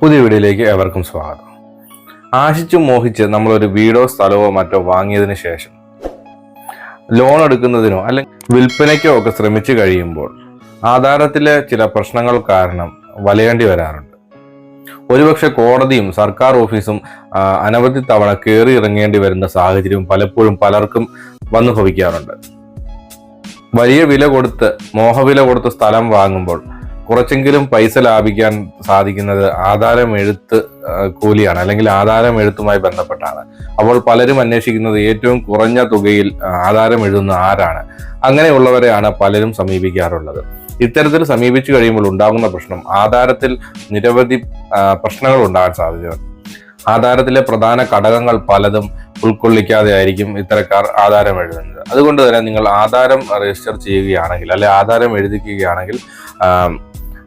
പുതിയ വീഡിയോയിലേക്ക് എവർക്കും സ്വാഗതം. ആശിച്ചു മോഹിച്ച് നമ്മളൊരു വീടോ സ്ഥലമോ മറ്റോ വാങ്ങിയതിന് ശേഷം ലോൺ എടുക്കുന്നതിനോ അല്ലെങ്കിൽ വിൽപ്പനയ്ക്കോ ഒക്കെ ശ്രമിച്ചു കഴിയുമ്പോൾ ആധാരത്തിലെ ചില പ്രശ്നങ്ങൾ കാരണം വലയേണ്ടി വരാറുണ്ട്. ഒരുപക്ഷെ കോടതിയും സർക്കാർ ഓഫീസും അനവധി തവണ കയറി ഇറങ്ങേണ്ടി വരുന്ന സാഹചര്യവും പലപ്പോഴും പലർക്കും വന്നു ഭവിക്കാറുണ്ട് വലിയ വില കൊടുത്ത് മോഹവില കൊടുത്ത് സ്ഥലം വാങ്ങുമ്പോൾ കുറച്ചെങ്കിലും പൈസ ലാഭിക്കാൻ സാധിക്കുന്നത് ആധാരം എഴുത്ത് കൂലിയാണ് അല്ലെങ്കിൽ ആധാരം എഴുത്തുമായി ബന്ധപ്പെട്ടാണ്. അപ്പോൾ പലരും അന്വേഷിക്കുന്നത് ഏറ്റവും കുറഞ്ഞ തുകയിൽ ആധാരം എഴുതുന്ന ആരാണ്. അങ്ങനെയുള്ളവരെയാണ് പലരും സമീപിക്കാറുള്ളത്. ഇത്തരത്തിൽ സമീപിച്ചു കഴിയുമ്പോൾ ഉണ്ടാകുന്ന പ്രശ്നം ആധാരത്തിൽ നിരവധി പ്രശ്നങ്ങൾ ഉണ്ടാകാൻ സാധ്യത ആധാരത്തിലെ പ്രധാന ഘടകങ്ങൾ പലതും ഉൾക്കൊള്ളിക്കാതെ ആയിരിക്കും ഇത്തരക്കാർ ആധാരം എഴുതുന്നത്. അതുകൊണ്ട് തന്നെ നിങ്ങൾ ആധാരം രജിസ്റ്റർ ചെയ്യുകയാണെങ്കിൽ അല്ലെ ആധാരം എഴുതിക്കുകയാണെങ്കിൽ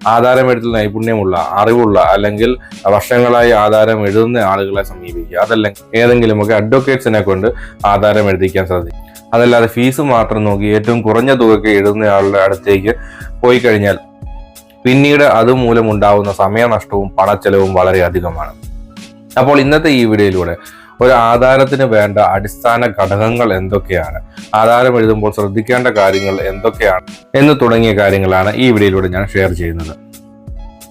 ആം, ആധാരം എഴുത്തിൽ നൈപുണ്യമുള്ള അറിവുള്ള അല്ലെങ്കിൽ വർഷങ്ങളായി ആധാരം എഴുതുന്ന ആളുകളെ സമീപിക്കുക. അതല്ലെങ്കിൽ ഏതെങ്കിലുമൊക്കെ അഡ്വക്കേറ്റ്സിനെ കൊണ്ട് ആധാരം എഴുതിക്കാൻ സാധിക്കും. അതല്ലാതെ ഫീസ് മാത്രം നോക്കി ഏറ്റവും കുറഞ്ഞ തുകയ്ക്ക് എഴുതുന്നയാളുടെ അടുത്തേക്ക് പോയി കഴിഞ്ഞാൽ പിന്നീട് അതുമൂലം ഉണ്ടാവുന്ന സമയനഷ്ടവും പണച്ചെലവും വളരെ അധികമാണ് അപ്പോൾ ഇന്നത്തെ ഈ വീഡിയോയിലൂടെ ഒരു ആധാരത്തിന് വേണ്ട അടിസ്ഥാന ഘടകങ്ങൾ എന്തൊക്കെയാണ്? ആധാരം എഴുതുമ്പോൾ ശ്രദ്ധിക്കേണ്ട കാര്യങ്ങൾ എന്തൊക്കെയാണ്? എന്ന് തുടങ്ങിയ കാര്യങ്ങളാണ് ഈ വീഡിയോയിലൂടെ ഞാൻ ഷെയർ ചെയ്യുന്നത്.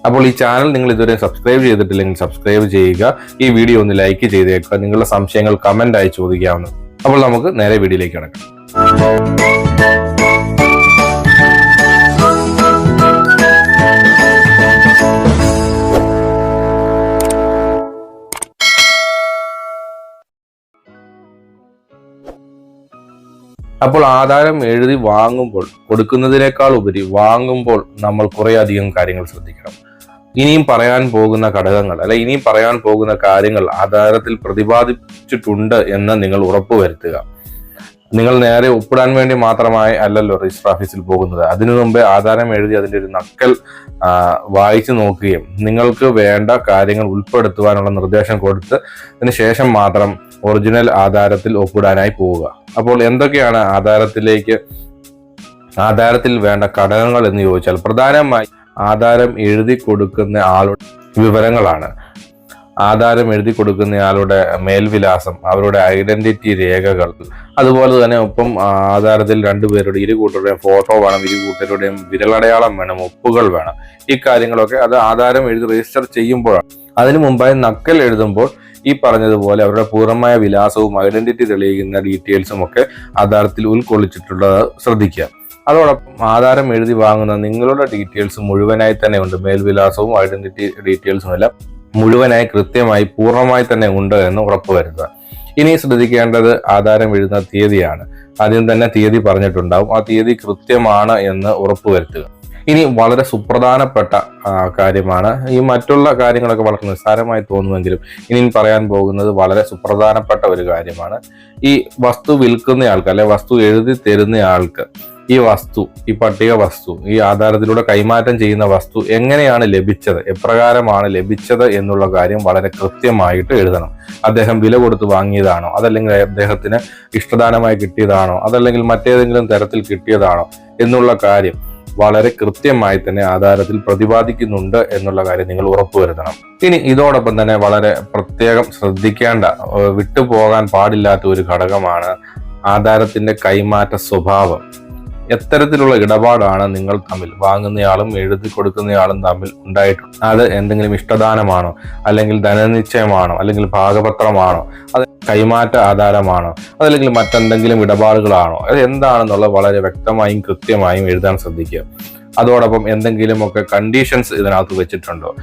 അപ്പോൾ ഈ ചാനൽ നിങ്ങൾ ഇതുവരെ സബ്സ്ക്രൈബ് ചെയ്തിട്ടില്ലെങ്കിൽ സബ്സ്ക്രൈബ് ചെയ്യുക. ഈ വീഡിയോ ഒന്ന് ലൈക്ക് ചെയ്തേക്കുക. നിങ്ങളുടെ സംശയങ്ങൾ കമന്റ് ആയി ചോദിക്കാവുന്നത് അപ്പോൾ നമുക്ക് നേരെ വീഡിയോയിലേക്ക് കിടക്കാം. അപ്പോൾ ആധാരം എഴുതി വാങ്ങുമ്പോൾ കൊടുക്കുന്നതിനേക്കാൾ ഉപരി വാങ്ങുമ്പോൾ നമ്മൾ കുറേ അധികം കാര്യങ്ങൾ ശ്രദ്ധിക്കണം. ഇനിയും പറയാൻ പോകുന്ന ഘടകങ്ങൾ അല്ലെ ഇനിയും പറയാൻ പോകുന്ന കാര്യങ്ങൾ ആധാരത്തിൽ പ്രതിപാദിച്ചിട്ടുണ്ട് എന്ന് നിങ്ങൾ ഉറപ്പുവരുത്തുക. നിങ്ങൾ നേരെ ഒപ്പിടാൻ വേണ്ടി മാത്രമായി അല്ലല്ലോ രജിസ്റ്റർ ഓഫീസിൽ പോകുന്നത്. അതിനു മുമ്പേ ആധാരം എഴുതി അതിന്റെ ഒരു നക്കൽ വായിച്ചു നോക്കുകയും നിങ്ങൾക്ക് വേണ്ട കാര്യങ്ങൾ ഉൾപ്പെടുത്തുവാനുള്ള നിർദ്ദേശം കൊടുത്ത് അതിന് ശേഷം മാത്രം ഒറിജിനൽ ആധാരത്തിൽ ഒപ്പിടാനായി പോവുക. അപ്പോൾ എന്തൊക്കെയാണ് ആധാരത്തിലേക്ക് ആധാരത്തിൽ വേണ്ട ഘടകങ്ങൾ എന്ന് ചോദിച്ചാൽ പ്രധാനമായി ആധാരം എഴുതി കൊടുക്കുന്ന ആളുടെ വിവരങ്ങളാണ്. ആധാരം എഴുതി കൊടുക്കുന്നയാളുടെ മേൽവിലാസം അവരുടെ ഐഡന്റിറ്റി രേഖകൾ. അതുപോലെ തന്നെ ഒപ്പം ആധാരത്തിൽ രണ്ടുപേരുടെ ഇരു കൂട്ടരുടെയും ഫോട്ടോ വേണം ഇരു കൂട്ടരുടെയും വിരലടയാളം വേണം ഒപ്പുകൾ വേണം. ഈ കാര്യങ്ങളൊക്കെ അത് ആധാരം എഴുതി രജിസ്റ്റർ ചെയ്യുമ്പോഴാണ്. അതിനു മുമ്പായി നക്കൽ എഴുതുമ്പോൾ ഈ പറഞ്ഞതുപോലെ അവരുടെ പൂർണമായ വിലാസവും ഐഡന്റിറ്റി തെളിയിക്കുന്ന ഡീറ്റെയിൽസും ഒക്കെ ആധാരത്തിൽ ഉൾക്കൊള്ളിച്ചിട്ടുള്ളത് ശ്രദ്ധിക്കുക. അതോടൊപ്പം ആധാരം എഴുതി വാങ്ങുന്ന നിങ്ങളുടെ ഡീറ്റെയിൽസ് മുഴുവനായി തന്നെ ഉണ്ട്. മേൽവിലാസവും ഐഡന്റിറ്റി ഡീറ്റെയിൽസും എല്ലാം. മുഴുവനായി കൃത്യമായി പൂർണമായി തന്നെ ഉണ്ട് എന്ന് ഉറപ്പുവരുത്തുക ഇനി ശ്രദ്ധിക്കേണ്ടത് ആധാരം എഴുതുന്ന തീയതിയാണ്. ആദ്യം തന്നെ തീയതി പറഞ്ഞിട്ടുണ്ടാവും. ആ തീയതി കൃത്യമാണ് എന്ന് ഉറപ്പുവരുത്തുക ഇനി വളരെ സുപ്രധാനപ്പെട്ട കാര്യമാണ്. ഈ മറ്റുള്ള കാര്യങ്ങളൊക്കെ വളരെ നിസ്സാരമായി തോന്നുമെങ്കിലും ഇനി പറയാൻ പോകുന്നത് വളരെ സുപ്രധാനപ്പെട്ട ഒരു കാര്യമാണ്. ഈ വസ്തു വിൽക്കുന്നയാൾക്ക് അല്ലെ വസ്തു എഴുതി തരുന്നയാൾക്ക് ഈ വസ്തു ഈ പട്ടിക വസ്തു ഈ ആധാരത്തിലൂടെ കൈമാറ്റം ചെയ്യുന്ന വസ്തു എങ്ങനെയാണ് ലഭിച്ചത് എപ്രകാരമാണ് ലഭിച്ചത് എന്നുള്ള കാര്യം വളരെ കൃത്യമായിട്ട് എഴുതണം. അദ്ദേഹം വില കൊടുത്ത് വാങ്ങിയതാണോ അതല്ലെങ്കിൽ അദ്ദേഹത്തിന് ഇഷ്ടദാനമായി കിട്ടിയതാണോ അതല്ലെങ്കിൽ മറ്റേതെങ്കിലും തരത്തിൽ കിട്ടിയതാണോ എന്നുള്ള കാര്യം വളരെ കൃത്യമായി തന്നെ ആധാരത്തിൽ പ്രതിപാദിക്കുന്നുണ്ട് എന്നുള്ള കാര്യം നിങ്ങൾ ഉറപ്പുവരുത്തണം ഇനി ഇതോടൊപ്പം തന്നെ വളരെ പ്രത്യേകം ശ്രദ്ധിക്കേണ്ട വിട്ടുപോകാൻ പാടില്ലാത്ത ഒരു ഘടകമാണ് ആധാരത്തിന്റെ കൈമാറ്റ സ്വഭാവം. എത്തരത്തിലുള്ള ഇടപാടാണ് നിങ്ങൾ തമ്മിൽ. വാങ്ങുന്നയാളും എഴുതി കൊടുക്കുന്നയാളും തമ്മിൽ ഉണ്ടായിട്ടുണ്ട്. അത് എന്തെങ്കിലും ഇഷ്ടദാനമാണോ? അല്ലെങ്കിൽ ധനനിശ്ചയമാണോ? അല്ലെങ്കിൽ ഭാഗപത്രമാണോ? അത് കൈമാറ്റ ആധാരമാണോ? അതല്ലെങ്കിൽ മറ്റെന്തെങ്കിലും ഇടപാടുകളാണോ? അത് എന്താണെന്നുള്ളത് വളരെ വ്യക്തമായും കൃത്യമായും എഴുതാൻ ശ്രദ്ധിക്കുക. അതോടൊപ്പം എന്തെങ്കിലുമൊക്കെ കണ്ടീഷൻസ് ഇതിനകത്ത് വെച്ചിട്ടുണ്ടോ?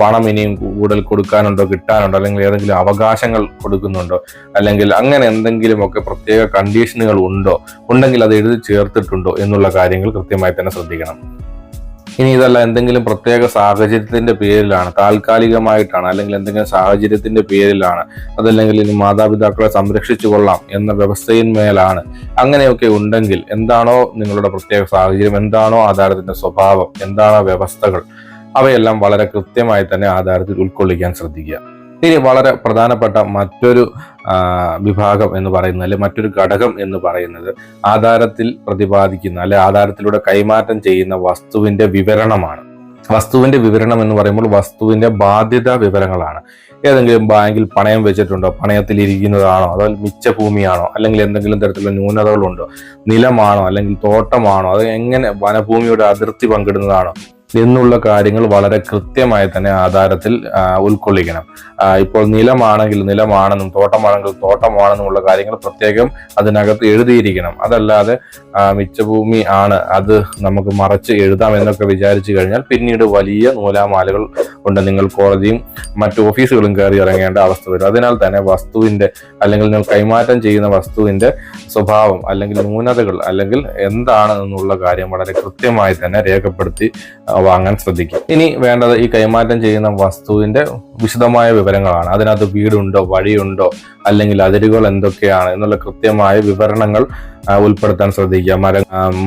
പണം ഇനിയും കൂടുതൽ കൊടുക്കാനുണ്ടോ കിട്ടാനുണ്ടോ അല്ലെങ്കിൽ ഏതെങ്കിലും അവകാശങ്ങൾ കൊടുക്കുന്നുണ്ടോ? അല്ലെങ്കിൽ അങ്ങനെ എന്തെങ്കിലുമൊക്കെ പ്രത്യേക കണ്ടീഷനുകൾ ഉണ്ടോ? ഉണ്ടെങ്കിൽ അത് എഴുതി ചേർത്തിട്ടുണ്ടോ? എന്നുള്ള കാര്യങ്ങൾ കൃത്യമായി തന്നെ ശ്രദ്ധിക്കണം. ഇനി ഇതല്ല എന്തെങ്കിലും പ്രത്യേക സാഹചര്യത്തിന്റെ പേരിലാണ് താൽക്കാലികമായിട്ടാണ് അല്ലെങ്കിൽ എന്തെങ്കിലും സാഹചര്യത്തിന്റെ പേരിലാണ് അതല്ലെങ്കിൽ ഇനി മാതാപിതാക്കളെ സംരക്ഷിച്ചു കൊള്ളാം എന്ന വ്യവസ്ഥയിന്മേലാണ് അങ്ങനെയൊക്കെ ഉണ്ടെങ്കിൽ എന്താണോ നിങ്ങളുടെ പ്രത്യേക സാഹചര്യം എന്താണോ ആധാരത്തിന്റെ സ്വഭാവം എന്താണോ വ്യവസ്ഥകൾ അവയെല്ലാം വളരെ കൃത്യമായി തന്നെ ആധാരത്തിൽ ഉൾക്കൊള്ളിക്കാൻ ശ്രദ്ധിക്കുക. ഇനി വളരെ പ്രധാനപ്പെട്ട മറ്റൊരു വിഭാഗം എന്ന് പറയുന്നത് അല്ലെ മറ്റൊരു ഘടകം എന്ന് പറയുന്നത് ആധാരത്തിൽ പ്രതിപാദിക്കുന്ന അല്ലെ ആധാരത്തിലൂടെ കൈമാറ്റം ചെയ്യുന്ന വസ്തുവിന്റെ വിവരണമാണ്. വസ്തുവിന്റെ വിവരണം എന്ന് പറയുമ്പോൾ വസ്തുവിന്റെ ബാധ്യതാ വിവരങ്ങളാണ്. ഏതെങ്കിലും ബാങ്കിൽ പണയം വെച്ചിട്ടുണ്ടോ? പണയത്തിൽ ഇരിക്കുന്നതാണോ? അതോ മിച്ച ഭൂമിയാണോ അല്ലെങ്കിൽ എന്തെങ്കിലും തരത്തിലുള്ള ന്യൂനതകളുണ്ടോ? നിലമാണോ? അല്ലെങ്കിൽ തോട്ടമാണോ? അത് എങ്ങനെ വനഭൂമിയുടെ അതിർത്തി പങ്കിടുന്നതാണോ? എന്നുള്ള കാര്യങ്ങൾ വളരെ കൃത്യമായി തന്നെ ആധാരത്തിൽ ഉൾക്കൊള്ളിക്കണം. ഇപ്പോൾ നിലമാണെങ്കിൽ നിലമാണെന്നും തോട്ടമാണെങ്കിൽ തോട്ടമാണെന്നുമുള്ള കാര്യങ്ങൾ പ്രത്യേകം അതിനകത്ത് എഴുതിയിരിക്കണം. അതല്ലാതെ മിച്ചഭൂമി ആണ് അത് നമുക്ക് മറച്ച് എഴുതാം എന്നൊക്കെ വിചാരിച്ചു കഴിഞ്ഞാൽ പിന്നീട് വലിയ നൂലാമാലകൾ ഉണ്ട് നിങ്ങൾ കോടതിയും മറ്റു ഓഫീസുകളും കയറി ഇറങ്ങേണ്ട അവസ്ഥ വരും. അതിനാൽ തന്നെ വസ്തുവിന്റെ അല്ലെങ്കിൽ നിങ്ങൾ കൈമാറ്റം ചെയ്യുന്ന വസ്തുവിന്റെ സ്വഭാവം അല്ലെങ്കിൽ ന്യൂനതകൾ അല്ലെങ്കിൽ എന്താണ് എന്നുള്ള കാര്യം വളരെ കൃത്യമായി തന്നെ രേഖപ്പെടുത്തി വാങ്ങാൻ ശ്രദ്ധിക്കുക ഇനി വേണ്ടത് ഈ കൈമാറ്റം ചെയ്യുന്ന വസ്തുവിന്റെ വിശദമായ വിവരങ്ങളാണ്. അതിനകത്ത് വീടുണ്ടോ വഴിയുണ്ടോ അല്ലെങ്കിൽ അതിരുകൾ എന്തൊക്കെയാണ് എന്നുള്ള കൃത്യമായ വിവരണങ്ങൾ ഉൾപ്പെടുത്താൻ ശ്രദ്ധിക്കുക. മര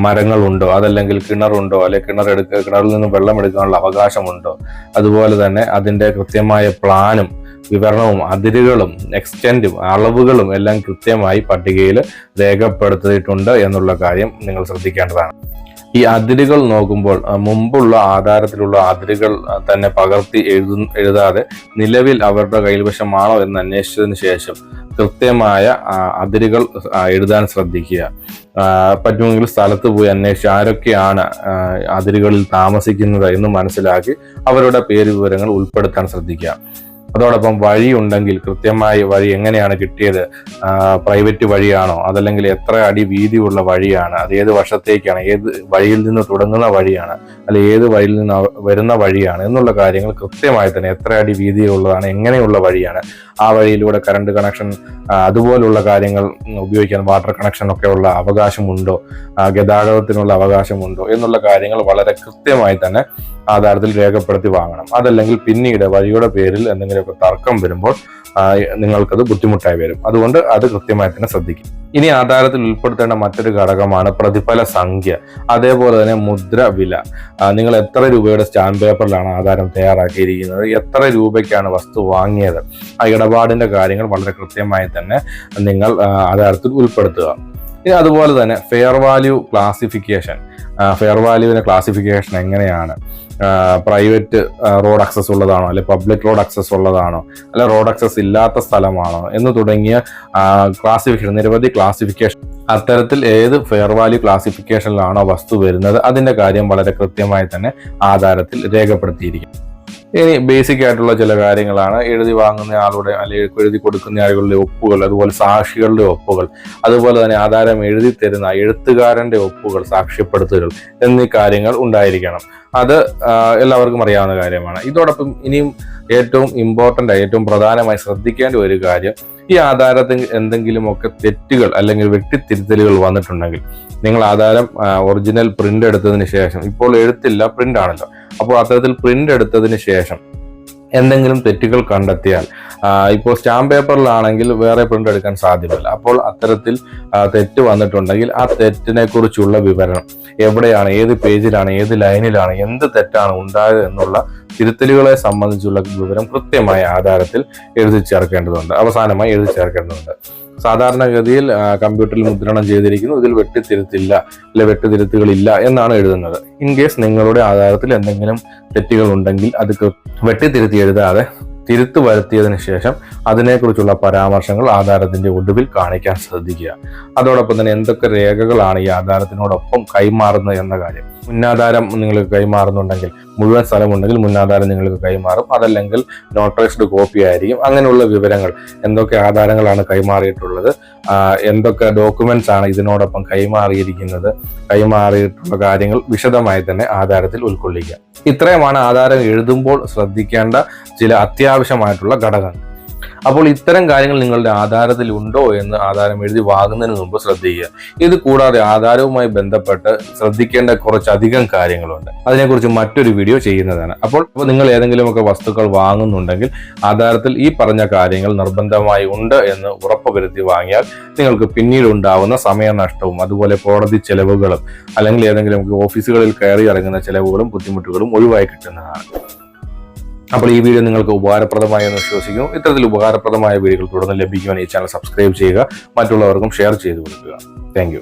മരങ്ങളുണ്ടോ അതല്ലെങ്കിൽ കിണറുണ്ടോ അല്ലെങ്കിൽ കിണർ എടുക്ക കിണറിൽ നിന്ന് വെള്ളം എടുക്കാനുള്ള അവകാശമുണ്ടോ? അതുപോലെ തന്നെ അതിന്റെ കൃത്യമായ പ്ലാനും വിവരണവും അതിരുകളും എക്സ്റ്റെന്റും അളവുകളും എല്ലാം കൃത്യമായി പട്ടികയിൽ രേഖപ്പെടുത്തിയിട്ടുണ്ട് എന്നുള്ള കാര്യം നിങ്ങൾ ശ്രദ്ധിക്കേണ്ടതാണ്. ഈ അതിരുകൾ നോക്കുമ്പോൾ മുമ്പുള്ള ആധാരത്തിലുള്ള അതിരുകൾ തന്നെ പകർത്തി എഴുതു എഴുതാതെ നിലവിൽ അവരുടെ കൈവശമാണോ എന്ന് അന്വേഷിച്ചതിന് ശേഷം കൃത്യമായ അതിരുകൾ എഴുതാൻ ശ്രദ്ധിക്കുക. പറ്റുമെങ്കിൽ സ്ഥലത്ത് പോയി അന്വേഷിച്ച് ആരൊക്കെയാണ് അതിരുകളിൽ താമസിക്കുന്നത് എന്ന് മനസ്സിലാക്കി അവരുടെ പേര് വിവരങ്ങൾ ഉൾപ്പെടുത്താൻ ശ്രദ്ധിക്കുക. അതോടൊപ്പം വഴി ഉണ്ടെങ്കിൽ കൃത്യമായി വഴി എങ്ങനെയാണ് കിട്ടിയത്? പ്രൈവറ്റ് വഴിയാണോ? അതല്ലെങ്കിൽ എത്ര അടി വീതിയുള്ള വഴിയാണ്? അത് ഏത് വർഷത്തേക്കാണ്? ഏത് വഴിയിൽ നിന്ന് തുടങ്ങുന്ന വഴിയാണ്? അല്ലെ ഏത് വഴിയിൽ നിന്ന് വരുന്ന വഴിയാണ്? എന്നുള്ള കാര്യങ്ങൾ കൃത്യമായി തന്നെ എത്ര അടി വീതിയുള്ളതാണ് എങ്ങനെയുള്ള വഴിയാണ്? ആ വഴിയിലൂടെ കറണ്ട് കണക്ഷൻ അതുപോലുള്ള കാര്യങ്ങൾ ഉപയോഗിക്കാൻ വാട്ടർ കണക്ഷൻ ഒക്കെ ഉള്ള അവകാശമുണ്ടോ? ഗതാഗതത്തിനുള്ള അവകാശമുണ്ടോ? എന്നുള്ള കാര്യങ്ങൾ വളരെ കൃത്യമായി തന്നെ ആധാരത്തിൽ രേഖപ്പെടുത്തി വാങ്ങണം. അതല്ലെങ്കിൽ പിന്നീട് വഴിയുടെ പേരിൽ എന്തെങ്കിലുമൊക്കെ തർക്കം വരുമ്പോൾ നിങ്ങൾക്കത് ബുദ്ധിമുട്ടായി വരും. അതുകൊണ്ട് അത് കൃത്യമായി തന്നെ ശ്രദ്ധിക്കും. ഇനി ആധാരത്തിൽ ഉൾപ്പെടുത്തേണ്ട മറ്റൊരു ഘടകമാണ് പ്രതിഫല സംഖ്യ. അതേപോലെ തന്നെ മുദ്ര വില നിങ്ങൾ എത്ര രൂപയുടെ സ്റ്റാമ്പ് പേപ്പറിലാണ് ആധാരം തയ്യാറാക്കിയിരിക്കുന്നത്? എത്ര രൂപയ്ക്കാണ് വസ്തു വാങ്ങിയത്? ആ ഇടപാടിന്റെ കാര്യങ്ങൾ വളരെ കൃത്യമായി തന്നെ നിങ്ങൾ ആധാരത്തിൽ ഉൾപ്പെടുത്തുക. ഇനി അതുപോലെ തന്നെ ഫെയർ വാല്യൂ ക്ലാസിഫിക്കേഷൻ. ഫെയർ വാല്യൂവിന്റെ ക്ലാസിഫിക്കേഷൻ എങ്ങനെയാണ്? പ്രൈവറ്റ് റോഡ് അക്സസ് ഉള്ളതാണോ? അല്ലെ പബ്ലിക് റോഡ് അക്സസ് ഉള്ളതാണോ? അല്ലെ റോഡ് അക്സസ് ഇല്ലാത്ത സ്ഥലമാണോ? എന്ന് തുടങ്ങിയ ക്ലാസിഫിക്കേഷൻ നിരവധി ക്ലാസിഫിക്കേഷൻ അത്തരത്തിൽ ഏത് ഫെയർ വാല്യൂ ക്ലാസിഫിക്കേഷനിലാണോ വസ്തു വരുന്നത്? അതിന്റെ കാര്യം വളരെ കൃത്യമായി തന്നെ ആധാരത്തിൽ രേഖപ്പെടുത്തിയിരിക്കും. ഇനി ബേസിക് ആയിട്ടുള്ള ചില കാര്യങ്ങളാണ്. എഴുതി വാങ്ങുന്ന ആളുടെ അല്ലെങ്കിൽ എഴുതി കൊടുക്കുന്ന ആളുകളുടെ ഒപ്പുകൾ അതുപോലെ സാക്ഷികളുടെ ഒപ്പുകൾ അതുപോലെ തന്നെ ആധാരം എഴുതി തരുന്ന എഴുത്തുകാരന്റെ ഒപ്പുകൾ സാക്ഷ്യപ്പെടുത്തുകൾ എന്നീ കാര്യങ്ങൾ ഉണ്ടായിരിക്കണം. അത് എല്ലാവർക്കും അറിയാവുന്ന കാര്യമാണ്. ഇതോടൊപ്പം ഇനിയും ഏറ്റവും ഇമ്പോർട്ടന്റ് ഏറ്റവും പ്രധാനമായി ശ്രദ്ധിക്കേണ്ട ഒരു കാര്യം ഈ ആധാരത്തിൽ എന്തെങ്കിലുമൊക്കെ തെറ്റുകൾ അല്ലെങ്കിൽ വ്യക്തി തിരുത്തലുകൾ വന്നിട്ടുണ്ടെങ്കിൽ നിങ്ങൾ ആധാരം ഒറിജിനൽ പ്രിന്റ് എടുത്തതിന് ശേഷം ഇപ്പോൾ എഴുത്തില്ല പ്രിന്റ് ആണല്ലോ. അപ്പോൾ അത്തരത്തിൽ പ്രിന്റ് എടുത്തതിന് ശേഷം എന്തെങ്കിലും തെറ്റുകൾ കണ്ടെത്തിയാൽ ഇപ്പോൾ സ്റ്റാമ്പ് പേപ്പറിലാണെങ്കിൽ വേറെ പ്രിന്റ് എടുക്കാൻ സാധ്യമല്ല. അപ്പോൾ അത്തരത്തിൽ തെറ്റ് വന്നിട്ടുണ്ടെങ്കിൽ ആ തെറ്റിനെ കുറിച്ചുള്ള വിവരണം എവിടെയാണ് ഏത് പേജിലാണ് ഏത് ലൈനിലാണ് എന്ത് തെറ്റാണ് ഉണ്ടായത് എന്നുള്ള തിരുത്തലുകളെ സംബന്ധിച്ചുള്ള വിവരം കൃത്യമായ ആധാരത്തിൽ എഴുതി ചേർക്കേണ്ടതുണ്ട്. അവസാനമായി എഴുതി ചേർക്കേണ്ടതുണ്ട്. സാധാരണഗതിയിൽ കമ്പ്യൂട്ടറിൽ മുദ്രണം ചെയ്തിരിക്കുന്നു. ഇതിൽ വെട്ടിത്തിരുത്തില്ല അല്ലെ വെട്ടിത്തിരുത്തുകളില്ല എന്നാണ് എഴുതുന്നത്. ഇൻ കേസ് നിങ്ങളുടെ ആധാരത്തിൽ എന്തെങ്കിലും തെറ്റുകൾ ഉണ്ടെങ്കിൽ അത് വെട്ടിത്തിരുത്തി എഴുതാതെ തിരുത്തു വരുത്തിയതിനു ശേഷം അതിനെക്കുറിച്ചുള്ള പരാമർശങ്ങൾ ആധാരത്തിന്റെ ഒടുവിൽ കാണിക്കാൻ ശ്രദ്ധിക്കുക. അതോടൊപ്പം തന്നെ എന്തൊക്കെ രേഖകളാണ് ഈ ആധാരത്തിനോടൊപ്പം കൈമാറുന്നത് എന്ന കാര്യം. മുന്നാധാരം നിങ്ങൾക്ക് കൈമാറുന്നുണ്ടെങ്കിൽ മുഴുവൻ സ്ഥലമുണ്ടെങ്കിൽ മുന്നാധാരം നിങ്ങൾക്ക് കൈമാറും. അതല്ലെങ്കിൽ നോട്ടറൈസ്ഡ് കോപ്പി ആയിരിക്കും. അങ്ങനെയുള്ള വിവരങ്ങൾ എന്തൊക്കെ ആധാരങ്ങളാണ് കൈമാറിയിട്ടുള്ളത് എന്തൊക്കെ ഡോക്യുമെന്റ്സ് ആണ് ഇതിനോടൊപ്പം കൈമാറിയിരിക്കുന്നത് കൈമാറിയിട്ടുള്ള കാര്യങ്ങൾ വിശദമായി തന്നെ ആധാരത്തിൽ ഉൾക്കൊള്ളിക്കുക ഇത്രയുമാണ് ആധാരം എഴുതുമ്പോൾ ശ്രദ്ധിക്കേണ്ട ചില അത്യാവശ്യമായിട്ടുള്ള ഘടകങ്ങൾ. അപ്പോൾ ഇത്തരം കാര്യങ്ങൾ നിങ്ങളുടെ ആധാരത്തിൽ ഉണ്ടോ എന്ന് ആധാരം എഴുതി വാങ്ങുന്നതിന് മുമ്പ് ശ്രദ്ധിക്കുക. ഇത് കൂടാതെ ആധാരവുമായി ബന്ധപ്പെട്ട് ശ്രദ്ധിക്കേണ്ട കുറച്ചധികം കാര്യങ്ങളുണ്ട്. അതിനെക്കുറിച്ച് മറ്റൊരു വീഡിയോ ചെയ്യുന്നതാണ്. അപ്പോൾ നിങ്ങൾ ഏതെങ്കിലുമൊക്കെ വസ്തുക്കൾ വാങ്ങുന്നുണ്ടെങ്കിൽ ആധാരത്തിൽ ഈ പറഞ്ഞ കാര്യങ്ങൾ നിർബന്ധമായി ഉണ്ട് എന്ന് ഉറപ്പുവരുത്തി വാങ്ങിയാൽ നിങ്ങൾക്ക് പിന്നീട് ഉണ്ടാവുന്ന സമയനഷ്ടവും അതുപോലെ കോടതി ചെലവുകളും അല്ലെങ്കിൽ ഏതെങ്കിലും ഓഫീസുകളിൽ കയറി ഇറങ്ങുന്ന ചെലവുകളും ബുദ്ധിമുട്ടുകളും ഒഴിവായി കിട്ടുന്നതാണ്. അപ്പോൾ ഈ വീഡിയോ നിങ്ങൾക്ക് ഉപകാരപ്രദമായി എന്ന് വിശ്വസിക്കുന്നു. ഇത്തരത്തിൽ ഉപകാരപ്രദമായ വീഡിയോകൾ തുടർന്ന് ലഭിക്കുവാൻ ഈ ചാനൽ സബ്സ്ക്രൈബ് ചെയ്യുക മറ്റുള്ളവർക്കും ഷെയർ ചെയ്ത് കൊടുക്കുക. താങ്ക്